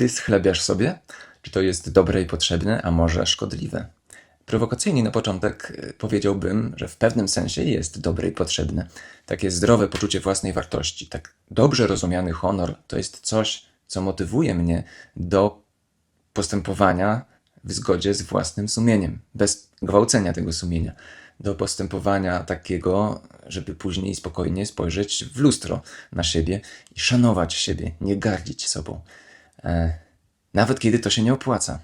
ty schlebiasz sobie? Czy to jest dobre i potrzebne, a może szkodliwe? Prowokacyjnie na początek y, powiedziałbym, że w pewnym sensie jest dobre i potrzebne. Takie zdrowe poczucie własnej wartości, tak dobrze rozumiany honor to jest coś, co motywuje mnie do postępowania w zgodzie z własnym sumieniem, bez gwałcenia tego sumienia. Do postępowania takiego, żeby później spokojnie spojrzeć w lustro na siebie i szanować siebie, nie gardzić sobą. E, nawet kiedy to się nie opłaca.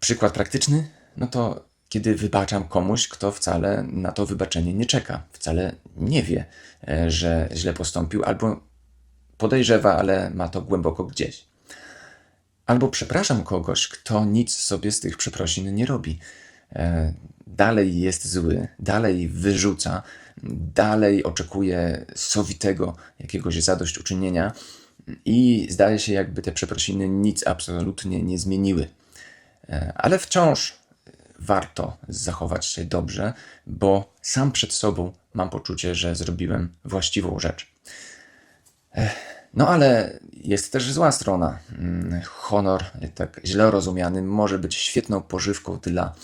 Przykład praktyczny, no to kiedy wybaczam komuś, kto wcale na to wybaczenie nie czeka, wcale nie wie, e, że źle postąpił, albo podejrzewa, ale ma to głęboko gdzieś. Albo przepraszam kogoś, kto nic sobie z tych przeprosin nie robi. E, dalej jest zły, dalej wyrzuca, dalej oczekuje sowitego jakiegoś zadośćuczynienia i zdaje się, jakby te przeprosiny nic absolutnie nie zmieniły. E, Ale wciąż warto zachować się dobrze, bo sam przed sobą mam poczucie, że zrobiłem właściwą rzecz. No ale jest też zła strona. Mm, Honor, tak źle rozumiany, może być świetną pożywką dla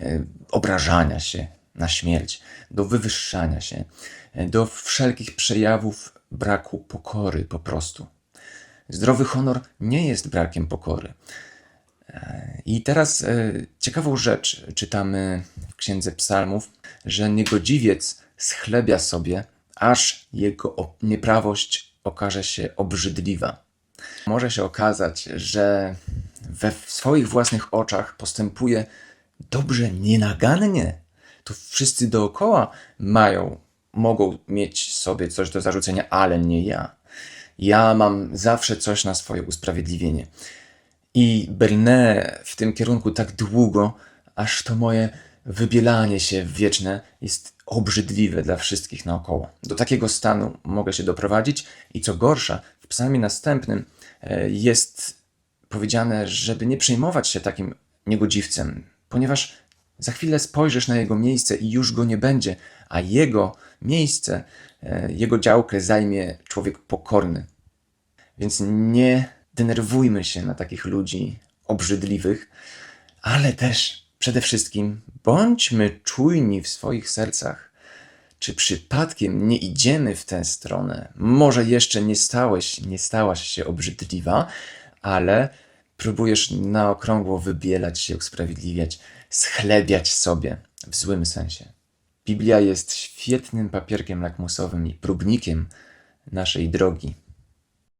e, obrażania się na śmierć, do wywyższania się, e, do wszelkich przejawów braku pokory po prostu. Zdrowy honor nie jest brakiem pokory. E, I teraz e, ciekawą rzecz czytamy w Księdze Psalmów, że niegodziwiec schlebia sobie, aż jego nieprawość okaże się obrzydliwa. Może się okazać, że we swoich własnych oczach postępuje dobrze, nienagannie. To wszyscy dookoła mają, mogą mieć sobie coś do zarzucenia, ale nie ja. Ja mam zawsze coś na swoje usprawiedliwienie. I brnę w tym kierunku tak długo, aż to moje wybielanie się wieczne jest obrzydliwe dla wszystkich naokoło. Do takiego stanu mogę się doprowadzić i co gorsza, w psalmie następnym e, jest powiedziane, żeby nie przejmować się takim niegodziwcem, ponieważ za chwilę spojrzysz na jego miejsce i już go nie będzie, a jego miejsce, e, jego działkę zajmie człowiek pokorny. Więc nie denerwujmy się na takich ludzi obrzydliwych, ale też przede wszystkim bądźmy czujni w swoich sercach. Czy przypadkiem nie idziemy w tę stronę? Może jeszcze nie stałeś, nie stałaś się obrzydliwa, ale próbujesz na okrągło wybielać się, usprawiedliwiać, schlebiać sobie w złym sensie. Biblia jest świetnym papierkiem lakmusowym i próbnikiem naszej drogi.